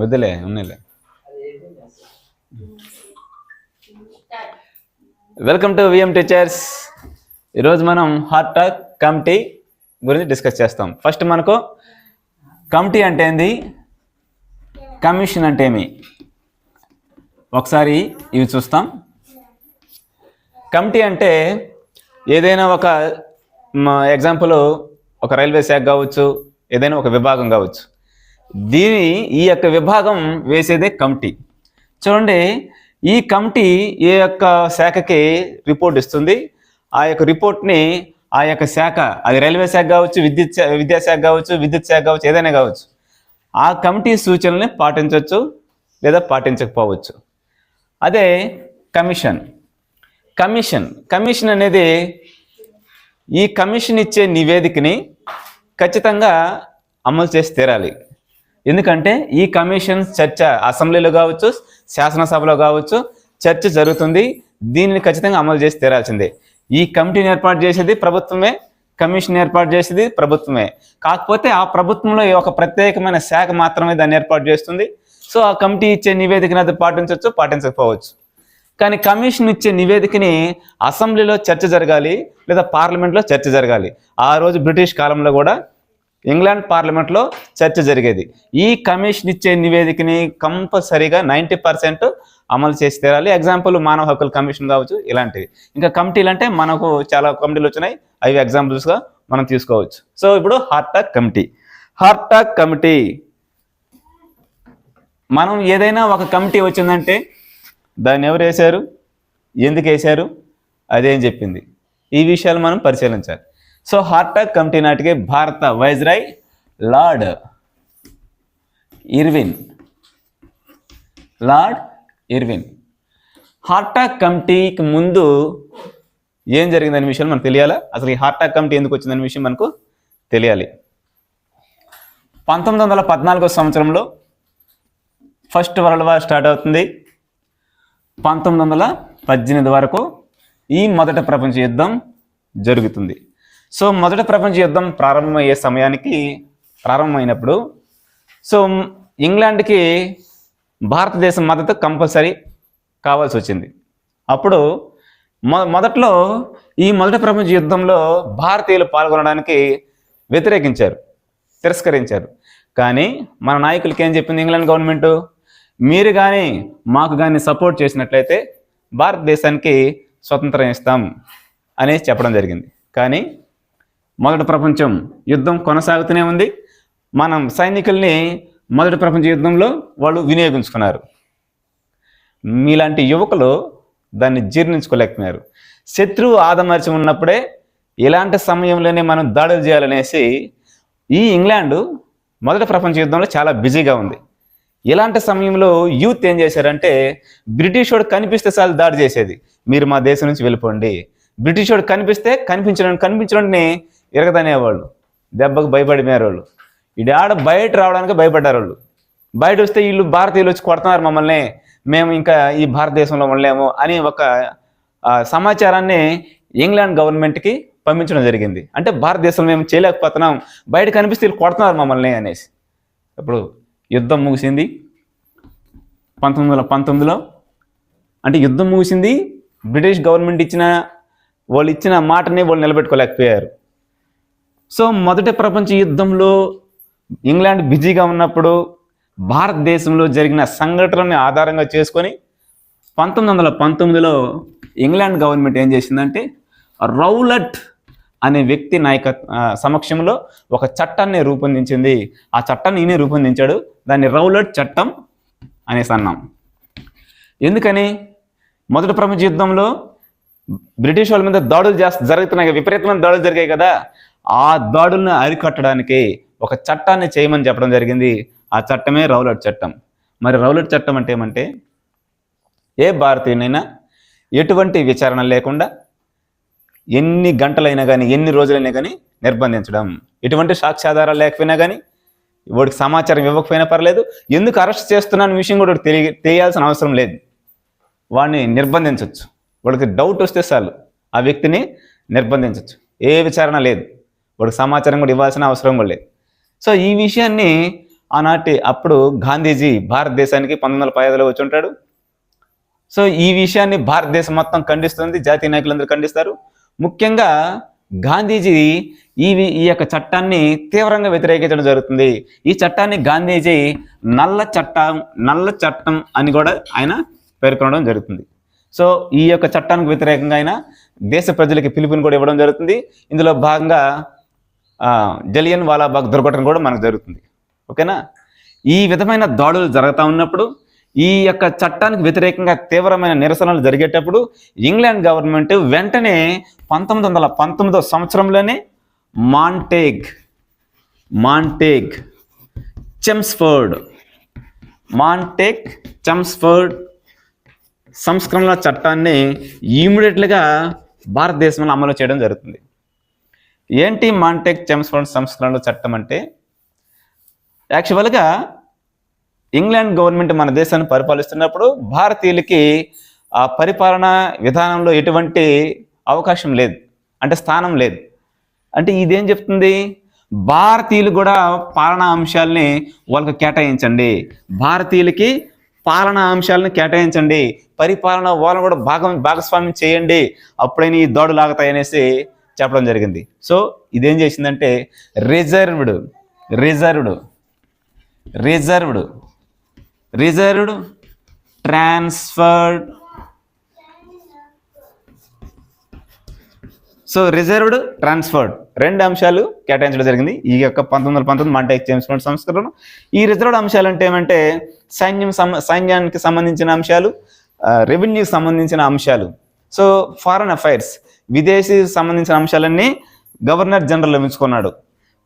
వద్దులే ఉన్నాయిలే welcome to VM teachers ఈరోజు మనం హార్ట్ టాక్ కమిటీ గురించి డిస్కస్ చేస్తాం. ఫస్ట్ మనకు కమిటీ అంటే ఏంది? కమిషన్ అంటే ఏమి? ఒకసారి ఇవి చూస్తాం. కమిటీ అంటే ఏదైనా ఒక ఎగ్జాంపుల్ ఒక రైల్వే శాఖ కావచ్చు ఏదైనా ఒక విభాగం కావచ్చు. దీని ఈ యొక్క విభాగం వేసేదే కమిటీ. చూడండి ఈ కమిటీ ఏ యొక్క శాఖకి రిపోర్ట్ ఇస్తుంది? ఆ యొక్క రిపోర్ట్ని ఆ యొక్క శాఖ అది రైల్వే శాఖ కావచ్చు విద్యుత్ విద్యాశాఖ కావచ్చు విద్యుత్ శాఖ కావచ్చు ఏదైనా కావచ్చు ఆ కమిటీ సూచనల్ని పాటించవచ్చు లేదా పాటించకపోవచ్చు. అదే కమిషన్. కమిషన్. కమిషన్ అనేది ఈ కమిషన్ ఇచ్చే నివేదికని ఖచ్చితంగా అమలు చేసి తీరాలి. ఎందుకంటే ఈ కమిషన్ చర్చ అసెంబ్లీలో కావచ్చు శాసనసభలో కావచ్చు చర్చ జరుగుతుంది. దీనిని ఖచ్చితంగా అమలు చేసి తీరాల్సిందే. ఈ కమిటీని ఏర్పాటు చేసేది ప్రభుత్వమే కమిషన్ ఏర్పాటు చేసేది ప్రభుత్వమే. కాకపోతే ఆ ప్రభుత్వంలో ఒక ప్రత్యేకమైన శాఖ మాత్రమే దాన్ని ఏర్పాటు చేస్తుంది. సో ఆ కమిటీ ఇచ్చే నివేదికను అది పాటించవచ్చు పాటించకపోవచ్చు. కానీ కమిషన్ ఇచ్చే నివేదికని అసెంబ్లీలో చర్చ జరగాలి లేదా పార్లమెంట్లో చర్చ జరగాలి. ఆ రోజు బ్రిటిష్ కాలంలో కూడా ఇంగ్లాండ్ పార్లమెంట్లో చర్చ జరిగేది. ఈ కమిషన్ ఇచ్చే నివేదికని కంపల్సరీగా నైంటీ పర్సెంట్ అమలు చేసి తీరాలి. ఎగ్జాంపుల్ మానవ హక్కుల కమిషన్ కావచ్చు ఇలాంటివి. ఇంకా కమిటీలు అంటే మనకు చాలా కమిటీలు వచ్చినాయి. అవి ఎగ్జాంపుల్స్గా మనం తీసుకోవచ్చు. సో ఇప్పుడు Hartog committee. Hartog committee. మనం ఏదైనా ఒక కమిటీ వచ్చిందంటే దాన్ని ఎవరు వేశారు? ఎందుకు వేశారు? అదేం చెప్పింది. ఈ విషయాలు మనం పరిశీలించాలి. సో హార్టాక్ కమిటీ నాటికి భారత viceroy Lord Irwin. Lord Irwin. Hartog కమిటీకి ముందు ఏం జరిగిందనే విషయం మనకు తెలియాలా? అసలు ఈ హార్టాక్ కమిటీ ఎందుకు వచ్చిందనే విషయం మనకు తెలియాలి. పంతొమ్మిది వందల పద్నాలుగో సంవత్సరంలో ఫస్ట్ వరల్డ్ వార్ స్టార్ట్ అవుతుంది. పంతొమ్మిది వందల పద్దెనిమిది వరకు ఈ మొదటి ప్రపంచ యుద్ధం జరుగుతుంది. సో మొదటి ప్రపంచ యుద్ధం ప్రారంభమయ్యే సమయానికి ప్రారంభమైనప్పుడు సో ఇంగ్లాండ్కి భారతదేశం మద్దతు కంపల్సరీ కావాల్సి వచ్చింది. అప్పుడు మొ మొదట్లో ఈ మొదటి ప్రపంచ యుద్ధంలో భారతీయులు పాల్గొనడానికి వ్యతిరేకించారు తిరస్కరించారు. కానీ మన నాయకులకి ఏం చెప్పింది ఇంగ్లాండ్ గవర్నమెంటు? మీరు కానీ మాకు కానీ సపోర్ట్ చేసినట్లయితే భారతదేశానికి స్వతంత్రం ఇస్తాం అనేసి చెప్పడం జరిగింది. కానీ మొదటి ప్రపంచం యుద్ధం కొనసాగుతూనే ఉంది. మనం సైనికుల్ని మొదటి ప్రపంచ యుద్ధంలో వాళ్ళు వినియోగించుకున్నారు. మీలాంటి యువకులు దాన్ని జీర్ణించుకోలేకపోయినారు. శత్రువు ఆదమర్చి ఉన్నప్పుడే ఇలాంటి సమయంలోనే మనం దాడులు చేయాలనేసి ఈ ఇంగ్లాండు మొదటి ప్రపంచ యుద్ధంలో చాలా బిజీగా ఉంది. ఇలాంటి సమయంలో యూత్ ఏం చేశారంటే బ్రిటిష్ వాడు కనిపిస్తే చాలు దాడి చేసేది. మీరు మా దేశం నుంచి వెళ్ళిపోండి. బ్రిటిష్ వాడు కనిపిస్తే కనిపించడం కనిపించడాన్ని ఎరగదనేవాళ్ళు దెబ్బకు భయపడిపోయేవాళ్ళు. వాళ్ళు ఆడ బయట రావడానికి భయపడ్డారు వాళ్ళు బయట వస్తే వీళ్ళు భారతీయులు వచ్చి కొడుతున్నారు మమ్మల్ని మేము ఇంకా ఈ భారతదేశంలో ఉండలేము అని ఒక సమాచారాన్ని ఇంగ్లాండ్ గవర్నమెంట్కి పంపించడం జరిగింది. అంటే భారతదేశంలో మేము చేయలేకపోతున్నాం బయట కనిపిస్తే వీళ్ళు కొడుతున్నారు మమ్మల్ని అనేసి. ఇప్పుడు యుద్ధం ముగిసింది. పంతొమ్మిది వందల పంతొమ్మిదిలో అంటే యుద్ధం ముగిసింది బ్రిటిష్ గవర్నమెంట్ ఇచ్చిన వాళ్ళు ఇచ్చిన మాటని వాళ్ళు నిలబెట్టుకోలేకపోయారు. సో మొదటి ప్రపంచ యుద్ధంలో ఇంగ్లాండ్ బిజీగా ఉన్నప్పుడు భారతదేశంలో జరిగిన సంఘటనని ఆధారంగా చేసుకొని పంతొమ్మిది వందల పంతొమ్మిదిలో ఇంగ్లాండ్ గవర్నమెంట్ ఏం చేసిందంటే రౌలట్ అనే వ్యక్తి నాయక సమక్షంలో ఒక చట్టాన్ని రూపొందించింది. ఆ చట్టాన్ని ఈయనే రూపొందించాడు. దాన్ని రౌలట్ చట్టం అనేసి అన్నాం. ఎందుకని? మొదటి ప్రపంచ యుద్ధంలో బ్రిటిష్ వాళ్ళ మీద దాడులు చేస్త జరుగుతున్నాయి విపరీతమైన దాడులు జరిగాయి కదా. ఆ దాడులను అరికట్టడానికి ఒక చట్టాన్ని చేయమని చెప్పడం జరిగింది. ఆ చట్టమే రౌలట్ చట్టం. మరి రౌలట్ చట్టం అంటే ఏమంటే ఏ భారతీయునైనా ఎటువంటి విచారణ లేకుండా ఎన్ని గంటలైనా కానీ ఎన్ని రోజులైనా కానీ నిర్బంధించడం. ఎటువంటి సాక్ష్యాధారాలు లేకపోయినా కానీ వాడికి సమాచారం ఇవ్వకపోయినా పర్లేదు. ఎందుకు అరెస్ట్ చేస్తున్నాను విషయం కూడా తెలియ తెలియాల్సిన అవసరం లేదు. వాడిని నిర్బంధించవచ్చు వాడికి డౌట్ వస్తే చాలు. ఆ వ్యక్తిని నిర్బంధించవచ్చు ఏ విచారణ లేదు. వాడికి సమాచారం కూడా ఇవ్వాల్సిన అవసరం కూడా లేదు. సో ఈ విషయాన్ని ఆనాటి అప్పుడు గాంధీజీ భారతదేశానికి పంతొమ్మిది వందల పదిహేదులో వచ్చి ఉంటాడు. సో ఈ విషయాన్ని భారతదేశం మొత్తం ఖండిస్తుంది జాతీయ నాయకులందరూ ఖండిస్తారు. ముఖ్యంగా గాంధీజీ ఈ ఈ యొక్క చట్టాన్ని తీవ్రంగా వ్యతిరేకించడం జరుగుతుంది. ఈ చట్టాన్ని గాంధీజీ నల్ల చట్టం నల్ల చట్టం అని కూడా ఆయన పేర్కొనడం జరుగుతుంది. సో ఈ యొక్క చట్టానికి వ్యతిరేకంగా ఆయన దేశ ప్రజలకి పిలుపుని కూడా ఇవ్వడం జరుగుతుంది. ఇందులో భాగంగా జలియన్ వాలాబాగ్ దుర్ఘటన కూడా మనకు జరుగుతుంది. ఓకేనా? ఈ విధమైన దాడులు జరుగుతూ ఉన్నప్పుడు ఈ యొక్క చట్టానికి వ్యతిరేకంగా తీవ్రమైన నిరసనలు జరిగేటప్పుడు ఇంగ్లాండ్ గవర్నమెంట్ వెంటనే పంతొమ్మిది వందల పంతొమ్మిదో సంవత్సరంలోనే Montagu Montagu Chelmsford Montagu Chelmsford సంస్కరణల చట్టాన్ని ఇమీడియట్లుగా భారతదేశంలో అమలు చేయడం జరుగుతుంది. ఏంటి మాంటెక్ చెమ్స్ఫర్డ్ సంస్కరణల చట్టం అంటే? యాక్చువల్గా ఇంగ్లాండ్ గవర్నమెంట్ మన దేశాన్ని పరిపాలిస్తున్నప్పుడు భారతీయులకి ఆ పరిపాలన విధానంలో ఎటువంటి అవకాశం లేదు అంటే స్థానం లేదు. అంటే ఇదేం చెప్తుంది? భారతీయులు కూడా పాలనా అంశాలని వాళ్ళకి కేటాయించండి. భారతీయులకి పాలనా అంశాలను కేటాయించండి. పరిపాలన వాళ్ళని కూడా భాగం భాగస్వామ్యం చేయండి. అప్పుడైనా ఈ దాడులు ఆగుతాయనేసి చెప్పడం జరిగింది. సో ఇదేం చేసిందంటే reserved reserved reserved reserved transferred. So reserved transferred. రెండు అంశాలు కేటాయించడం జరిగింది. ఈ యొక్క పంతొమ్మిది వందల పంతొమ్మిది మంట ఎక్స్చేంజ్ సంస్కరణ ఈ రిజర్వ్డ్ అంశాలు అంటే ఏమంటే సైన్యం సైన్యానికి సంబంధించిన అంశాలు రెవెన్యూకి సంబంధించిన అంశాలు. So foreign affairs. విదేశీ సంబంధించిన అంశాలన్నీ గవర్నర్ జనరల్ ఎంచుకున్నాడు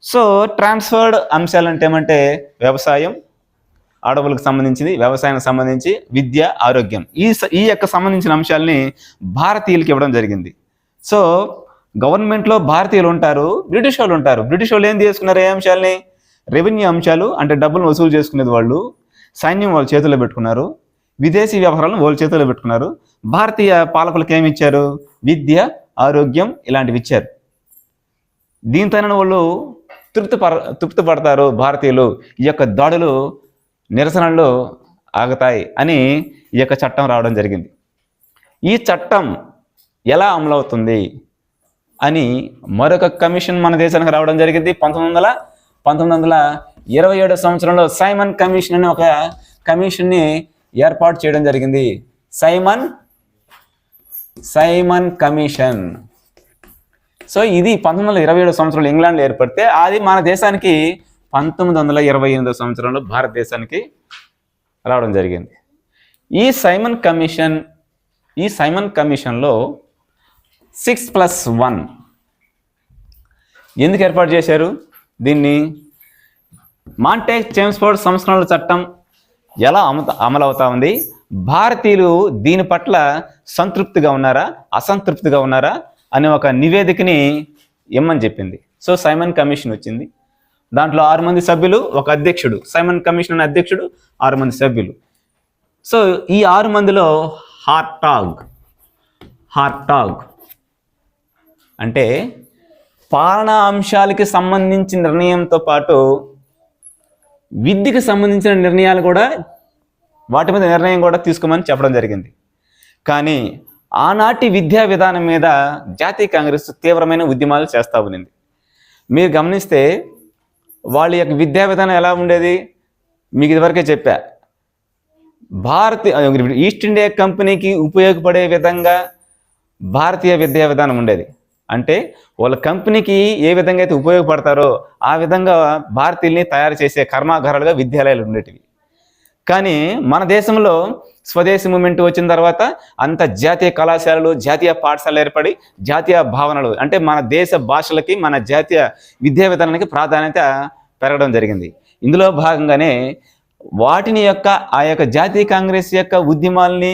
సో ట్రాన్స్ఫర్డ్ అంశాలు అంటే ఏమంటే వ్యవసాయం అడవులకు సంబంధించింది వ్యవసాయానికి సంబంధించి విద్య ఆరోగ్యం. ఈ స- ఈ యొక్క సంబంధించిన అంశాలని భారతీయులకి ఇవ్వడం జరిగింది. సో గవర్నమెంట్లో భారతీయులు ఉంటారు బ్రిటిష్ వాళ్ళు ఉంటారు. బ్రిటిష్ వాళ్ళు ఏం చేసుకున్నారు? ఏ అంశాలని? రెవెన్యూ అంశాలు అంటే డబ్బులు వసూలు చేసుకునేది వాళ్ళు. సైన్యం వాళ్ళ చేతుల్లో పెట్టుకున్నారు. విదేశీ వ్యవహారాలను వాళ్ళ చేతుల్లో పెట్టుకున్నారు. భారతీయ పాలకులకు ఏమి ఇచ్చారు? విద్య ఆరోగ్యం ఇలాంటివి ఇచ్చారు. దీంతోనే వాళ్ళు తృప్తి పర తృప్తి పడతారు భారతీయులు. ఈ యొక్క దాడులు నిరసనలు ఆగుతాయి అని ఈ యొక్క చట్టం రావడం జరిగింది. ఈ చట్టం ఎలా అమలవుతుంది అని మరొక కమిషన్ మన దేశానికి రావడం జరిగింది. పంతొమ్మిది వందల పంతొమ్మిది వందల ఇరవై ఏడో సంవత్సరంలో సైమన్ కమిషన్ అనే ఒక కమిషన్ని ఏర్పాటు చేయడం జరిగింది. Simon Simon commission. సో ఇది పంతొమ్మిది వందల ఇరవై ఏడు సంవత్సరంలో ఇంగ్లాండ్లో ఏర్పడితే అది మన దేశానికి పంతొమ్మిది వందల ఇరవై ఎనిమిదో సంవత్సరంలో భారతదేశానికి రావడం జరిగింది. ఈ సైమన్ కమిషన్ ఈ సైమన్ కమిషన్లో సిక్స్ ప్లస్ వన్ ఎందుకు ఏర్పాటు చేశారు? దీన్ని మాంటేక్ చేమ్స్ఫోర్డ్ సంస్కరణల చట్టం ఎలా అమ అమలవుతా ఉంది? భారతీయులు దీని పట్ల సంతృప్తిగా ఉన్నారా? అసంతృప్తిగా ఉన్నారా? అనే ఒక నివేదికని ఇమ్మని చెప్పింది. సో సైమన్ కమిషన్ వచ్చింది. దాంట్లో ఆరు మంది సభ్యులు ఒక అధ్యక్షుడు. సైమన్ కమిషన్ అనే అధ్యక్షుడు ఆరు మంది సభ్యులు. సో ఈ ఆరు మందిలో హార్టాగ్ హార్టాగ్ అంటే పాలనా అంశాలకి సంబంధించిన నిర్ణయంతో పాటు విద్యకు సంబంధించిన నిర్ణయాలు కూడా వాటి మీద నిర్ణయం కూడా తీసుకోమని చెప్పడం జరిగింది. కానీ ఆనాటి విద్యా విధానం మీద జాతీయ కాంగ్రెస్ తీవ్రమైన ఉద్యమాలు చేస్తూ ఉన్నింది. మీరు గమనిస్తే వాళ్ళ యొక్క విద్యా విధానం ఎలా ఉండేది? మీకు ఇదివరకే చెప్పా. భారతీయ ఈస్ట్ ఇండియా కంపెనీకి ఉపయోగపడే విధంగా భారతీయ విద్యా విధానం ఉండేది. అంటే వాళ్ళ కంపెనీకి ఏ విధంగా అయితే ఉపయోగపడతారో ఆ విధంగా భారతీయుల్ని తయారు చేసే కర్మాగారాలుగా విద్యాలయాలు ఉండేటివి. కానీ మన దేశంలో స్వదేశీ మూమెంట్ వచ్చిన తర్వాత అంత జాతీయ కళాశాలలు జాతీయ పాఠశాలలు ఏర్పడి జాతీయ భావనలు అంటే మన దేశ భాషలకి మన జాతీయ విద్యా విధానానికి ప్రాధాన్యత పెరగడం జరిగింది. ఇందులో భాగంగానే వాటిని యొక్క ఆ యొక్క జాతీయ కాంగ్రెస్ యొక్క ఉద్యమాల్ని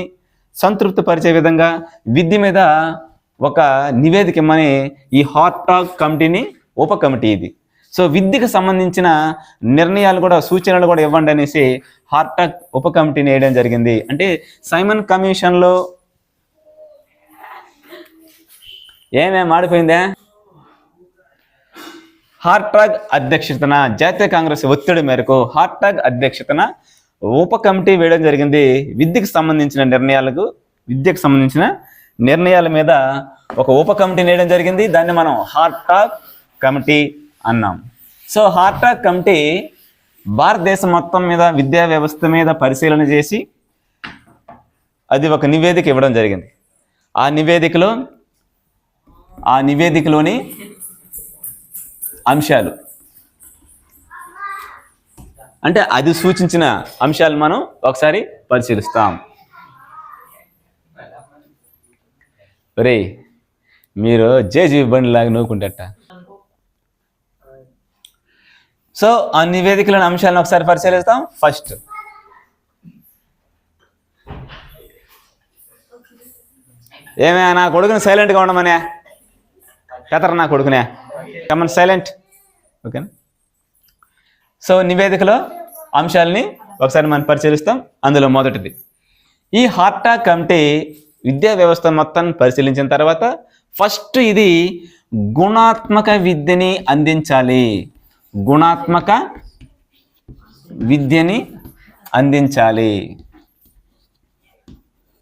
సంతృప్తిపరిచే విధంగా విద్య మీద ఒక నివేదిక ఇమ్మని ఈ హాట్ టాక్ కమిటీని ఉప కమిటీ ఇది. సో విద్యకు సంబంధించిన నిర్ణయాలు కూడా సూచనలు కూడా ఇవ్వండి అనేసి హార్ట్ టాక్ ఉప కమిటీని వేయడం జరిగింది. అంటే సైమన్ కమిషన్లో ఏమేం ఆడిపోయిందే హార్టాగ్ అధ్యక్షతన జాతీయ కాంగ్రెస్ ఒత్తిడి మేరకు హార్టాగ్ అధ్యక్షతన ఉప కమిటీ వేయడం జరిగింది. విద్యకు సంబంధించిన నిర్ణయాలకు విద్యకు సంబంధించిన నిర్ణయాల మీద ఒక ఉప కమిటీ వేయడం జరిగింది. దాన్ని మనం హార్టాగ్ కమిటీ అన్నాం. సో హార్టాగ్ కమిటీ భారతదేశం మొత్తం మీద విద్యా వ్యవస్థ మీద పరిశీలన చేసి అది ఒక నివేదిక ఇవ్వడం జరిగింది. ఆ నివేదికలో ఆ నివేదికలోని అంశాలు. అంటే అది సూచించిన అంశాలు మనం ఒకసారి పరిశీలిస్తాం. రే మీరు జేజీవి బండిలాగా నూకుంటట. సో ఆ నివేదికలోని అంశాలను ఒకసారి పరిశీలిస్తాం. ఫస్ట్ ఏమే నా కొడుకుని సైలెంట్గా ఉండమనే? కతర నా కొడుకునే? కమన్ సైలెంట్ ఓకేనా సో నివేదికలో అంశాలని ఒకసారి మనం పరిశీలిస్తాం. అందులో మొదటిది. ఈ హార్టా కమిటీ విద్యా వ్యవస్థ మొత్తం పరిశీలించిన తర్వాత ఫస్ట్ ఇది గుణాత్మక విద్యని అందించాలి. గుణాత్మక విద్యని అందించాలి.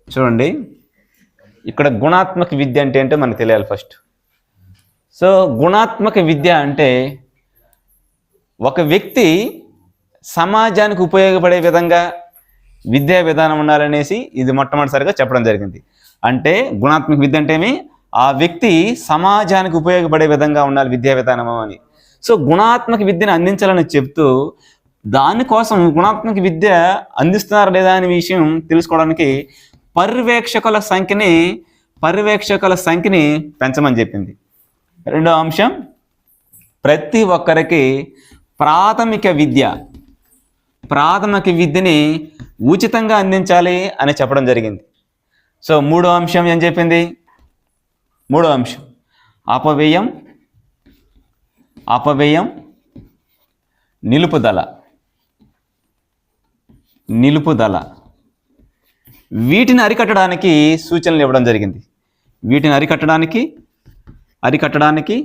చూడండి. ఇక్కడ గుణాత్మక విద్య అంటే ఏంటో మనకు తెలియాలి ఫస్ట్. సో గుణాత్మక విద్య అంటే ఒక వ్యక్తి సమాజానికి ఉపయోగపడే విధంగా విద్యా విధానం ఉండాలనేసి ఇది మొట్టమొదటిసారిగా చెప్పడం జరిగింది. అంటే గుణాత్మక విద్య అంటే ఏమి? ఆ వ్యక్తి సమాజానికి ఉపయోగపడే విధంగా ఉండాలి విద్యా విధానము అని. సో గుణాత్మక విద్యను అందించాలని చెప్తూ దానికోసం గుణాత్మక విద్య అందిస్తున్నారా లేదా అనే విషయం తెలుసుకోవడానికి పర్యవేక్షకుల సంఖ్యని పర్యవేక్షకుల సంఖ్యని పెంచమని చెప్పింది. రెండో అంశం ప్రతి ఒక్కరికి ప్రాథమిక విద్య ప్రాథమిక విద్యని ఉచితంగా అందించాలి అని చెప్పడం జరిగింది. సో మూడో అంశం ఏం చెప్పింది? మూడో అంశం అపవ్యయం అపవ్యయం నిలుపుదల నిలుపుదల. వీటిని అరికట్టడానికి సూచనలు ఇవ్వడం జరిగింది. వీటిని అరికట్టడానికి అరికట్టడానికి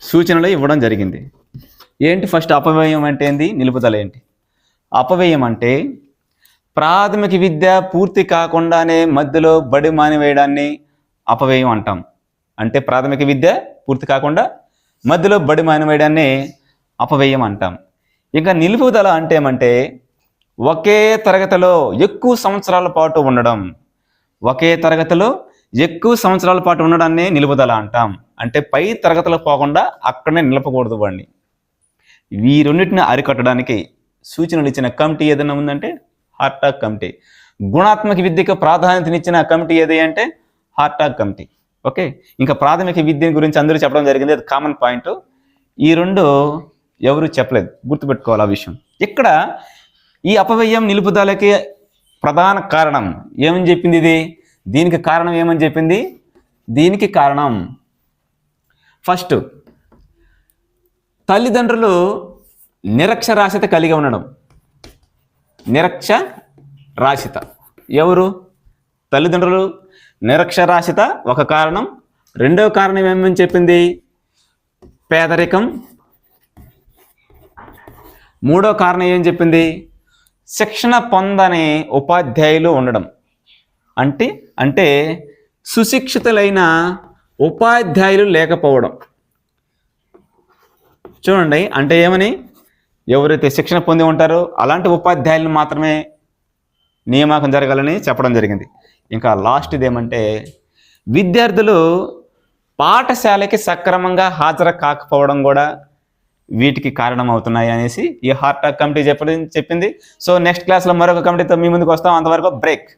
సూచనలు ఇవ్వడం జరిగింది. ఏంటి ఫస్ట్ అపవ్యయం అంటే ఏంది? నిలుపుదల ఏంటి? అపవ్యయం అంటే ప్రాథమిక విద్య పూర్తి కాకుండానే మధ్యలో బడి మానివేయడాన్ని అపవ్యయం అంటాం. అంటే ప్రాథమిక విద్య పూర్తి కాకుండా మధ్యలో బడి మానవేయడాన్ని అపవ్యయం అంటాం. ఇంకా నిలుపుదల అంటే ఏమంటే ఒకే తరగతిలో ఎక్కువ సంవత్సరాల పాటు ఉండడం. ఒకే తరగతిలో ఎక్కువ సంవత్సరాల పాటు ఉండడాన్ని నిలుపుదల అంటాం. అంటే పై తరగతులకు పోకుండా అక్కడనే నిలపకూడదు వాడిని. ఈ రెండింటిని అరికట్టడానికి సూచనలు ఇచ్చిన కమిటీ ఏదైనా ఉందంటే హార్టాక్ కమిటీ. గుణాత్మక విద్యకు ప్రాధాన్యతనిచ్చిన కమిటీ ఏది అంటే హార్టాక్ కమిటీ. ఓకే? ఇంకా ప్రాథమిక విద్య గురించి అందరూ చెప్పడం జరిగింది. అది కామన్ పాయింట్ ఈ రెండు ఎవరు చెప్పలేదు. గుర్తుపెట్టుకోవాలి ఆ విషయం. ఇక్కడ ఈ అపవ్యయం నిలుపుదలకి ప్రధాన కారణం. ఏమని చెప్పింది ఇది? దీనికి కారణం ఏమని చెప్పింది? దీనికి కారణం. ఫస్ట్ తల్లిదండ్రులు నిరక్షరాస్యత కలిగి ఉండడం. నిరక్ష రాశిత ఎవరు? తల్లిదండ్రులు నిరక్షరాస్యత ఒక కారణం. రెండవ కారణం ఏమని చెప్పింది? పేదరికం. మూడో కారణం ఏం చెప్పింది? శిక్షణ పొందని ఉపాధ్యాయులు ఉండడం. అంటే అంటే సుశిక్షితులైన ఉపాధ్యాయులు లేకపోవడం. చూడండి అంటే ఏమని? ఎవరైతే శిక్షణ పొంది ఉంటారో అలాంటి ఉపాధ్యాయులను మాత్రమే నియామకం జరగాలని చెప్పడం జరిగింది. ఇంకా లాస్ట్ది ఏమంటే విద్యార్థులు పాఠశాలకి సక్రమంగా హాజరు కాకపోవడం కూడా వీటికి కారణం అవుతున్నాయి అనేసి ఈ హార్ట్ కమిటీ చెప్పడం చెప్పింది. సో నెక్స్ట్ క్లాస్లో మరొక కమిటీతో మీ ముందుకు వస్తాం. అంతవరకు బ్రేక్